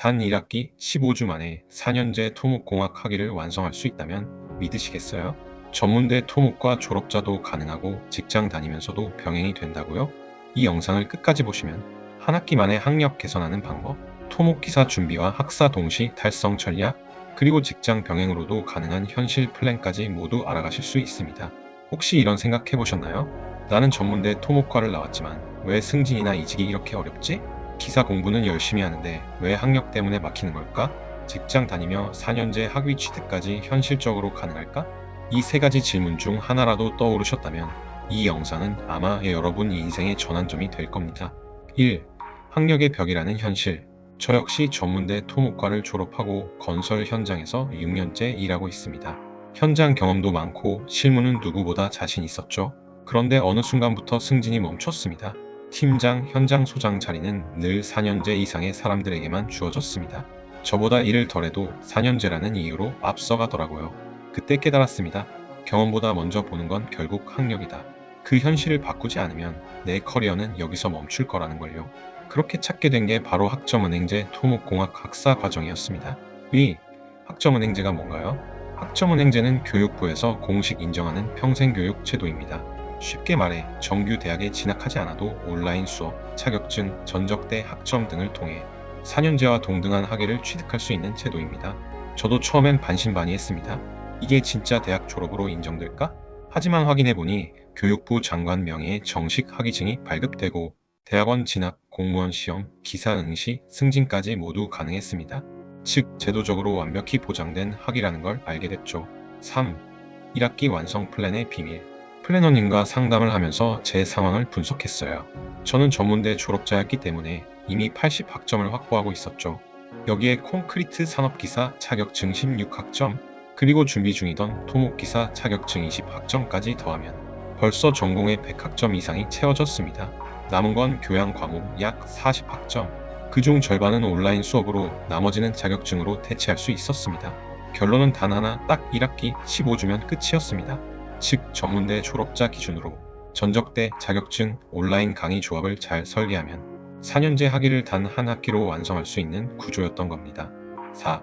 단 1학기 15주 만에 4년제 토목공학 학위를 완성할 수 있다면 믿으시겠어요? 전문대 토목과 졸업자도 가능하고 직장 다니면서도 병행이 된다고요? 이 영상을 끝까지 보시면 한 학기 만에 학력 개선하는 방법, 토목기사 준비와 학사 동시 달성 전략, 그리고 직장 병행으로도 가능한 현실 플랜까지 모두 알아가실 수 있습니다. 혹시 이런 생각 해보셨나요? 나는 전문대 토목과를 나왔지만 왜 승진이나 이직이 이렇게 어렵지? 기사 공부는 열심히 하는데 왜 학력 때문에 막히는 걸까? 직장 다니며 4년제 학위 취득까지 현실적으로 가능할까? 이 세 가지 질문 중 하나라도 떠오르셨다면 이 영상은 아마 여러분 인생의 전환점이 될 겁니다. 1. 학력의 벽이라는 현실. 저 역시 전문대 토목과를 졸업하고 건설 현장에서 6년째 일하고 있습니다. 현장 경험도 많고 실무는 누구보다 자신 있었죠. 그런데 어느 순간부터 승진이 멈췄습니다. 팀장, 현장 소장 자리는 늘 4년제 이상의 사람들에게만 주어졌습니다. 저보다 일을 덜해도 4년제라는 이유로 앞서가더라고요. 그때 깨달았습니다. 경험보다 먼저 보는 건 결국 학력이다. 그 현실을 바꾸지 않으면 내 커리어는 여기서 멈출 거라는 걸요. 그렇게 찾게 된 게 바로 학점은행제 토목공학 학사 과정이었습니다. 위, 학점은행제가 뭔가요? 학점은행제는 교육부에서 공식 인정하는 평생교육 제도입니다. 쉽게 말해 정규 대학에 진학하지 않아도 온라인 수업, 자격증, 전적대 학점 등을 통해 4년제와 동등한 학위를 취득할 수 있는 제도입니다. 저도 처음엔 반신반의했습니다. 이게 진짜 대학 졸업으로 인정될까? 하지만 확인해보니 교육부 장관 명의의 정식 학위증이 발급되고 대학원 진학, 공무원 시험, 기사 응시, 승진까지 모두 가능했습니다. 즉, 제도적으로 완벽히 보장된 학위라는 걸 알게 됐죠. 3. 1학기 완성 플랜의 비밀. 플래너님과 상담을 하면서 제 상황을 분석했어요. 저는 전문대 졸업자였기 때문에 이미 80 학점을 확보하고 있었죠. 여기에 콘크리트 산업기사 자격증 16학점, 그리고 준비 중이던 토목기사 자격증 20학점까지 더하면 벌써 전공의 100학점 이상이 채워졌습니다. 남은 건 교양 과목 약 40학점. 그중 절반은 온라인 수업으로 나머지는 자격증으로 대체할 수 있었습니다. 결론은 단 하나 딱 1학기 15주면 끝이었습니다. 즉 전문대 졸업자 기준으로 전적대 자격증 온라인 강의 조합을 잘 설계하면 4년제 학위를 단 한 학기로 완성할 수 있는 구조였던 겁니다. 4.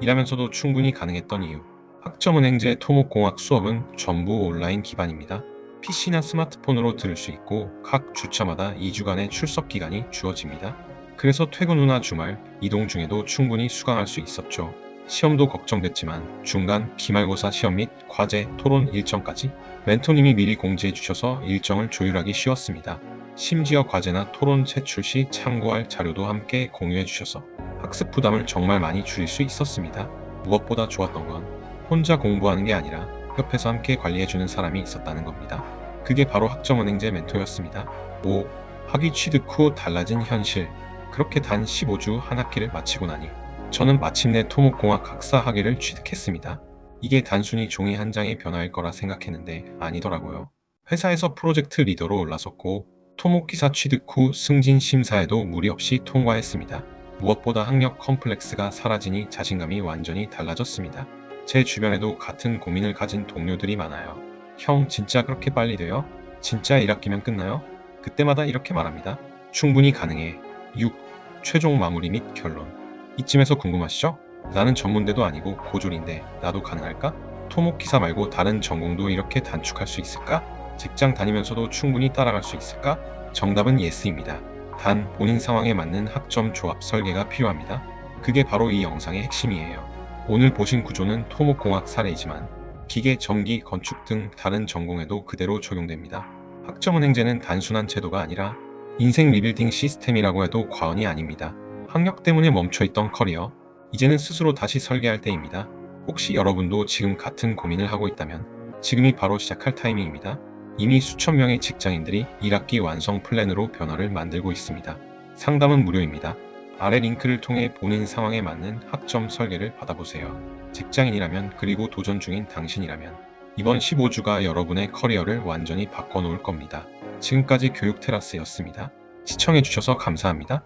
일하면서도 충분히 가능했던 이유 학점은행제 토목공학 수업은 전부 온라인 기반입니다. PC나 스마트폰으로 들을 수 있고 각 주차마다 2주간의 출석 기간이 주어집니다. 그래서 퇴근 후나 주말, 이동 중에도 충분히 수강할 수 있었죠. 시험도 걱정됐지만 중간 기말고사 시험 및 과제, 토론 일정까지 멘토님이 미리 공지해 주셔서 일정을 조율하기 쉬웠습니다. 심지어 과제나 토론 제출 시 참고할 자료도 함께 공유해 주셔서 학습 부담을 정말 많이 줄일 수 있었습니다. 무엇보다 좋았던 건 혼자 공부하는 게 아니라 옆에서 함께 관리해 주는 사람이 있었다는 겁니다. 그게 바로 학점은행제 멘토였습니다. 5. 학위 취득 후 달라진 현실. 그렇게 단 15주 한 학기를 마치고 나니 저는 마침내 토목공학 학사 학위를 취득했습니다. 이게 단순히 종이 한 장의 변화일 거라 생각했는데 아니더라고요. 회사에서 프로젝트 리더로 올라섰고 토목기사 취득 후 승진 심사에도 무리 없이 통과했습니다. 무엇보다 학력 컴플렉스가 사라지니 자신감이 완전히 달라졌습니다. 제 주변에도 같은 고민을 가진 동료들이 많아요. 형, 진짜 그렇게 빨리 돼요? 진짜 1학기면 끝나요? 그때마다 이렇게 말합니다. 충분히 가능해. 6. 최종 마무리 및 결론. 이쯤에서 궁금하시죠? 나는 전문대도 아니고 고졸인데 나도 가능할까? 토목 기사 말고 다른 전공도 이렇게 단축할 수 있을까? 직장 다니면서도 충분히 따라갈 수 있을까? 정답은 예스입니다. 단 본인 상황에 맞는 학점 조합 설계가 필요합니다. 그게 바로 이 영상의 핵심이에요. 오늘 보신 구조는 토목공학 사례이지만 기계, 전기, 건축 등 다른 전공에도 그대로 적용됩니다. 학점은행제는 단순한 제도가 아니라 인생 리빌딩 시스템이라고 해도 과언이 아닙니다. 학력 때문에 멈춰있던 커리어, 이제는 스스로 다시 설계할 때입니다. 혹시 여러분도 지금 같은 고민을 하고 있다면 지금이 바로 시작할 타이밍입니다. 이미 수천 명의 직장인들이 1학기 완성 플랜으로 변화를 만들고 있습니다. 상담은 무료입니다. 아래 링크를 통해 본인 상황에 맞는 학점 설계를 받아보세요. 직장인이라면 그리고 도전 중인 당신이라면 이번 15주가 여러분의 커리어를 완전히 바꿔놓을 겁니다. 지금까지 교육 테라스였습니다. 시청해주셔서 감사합니다.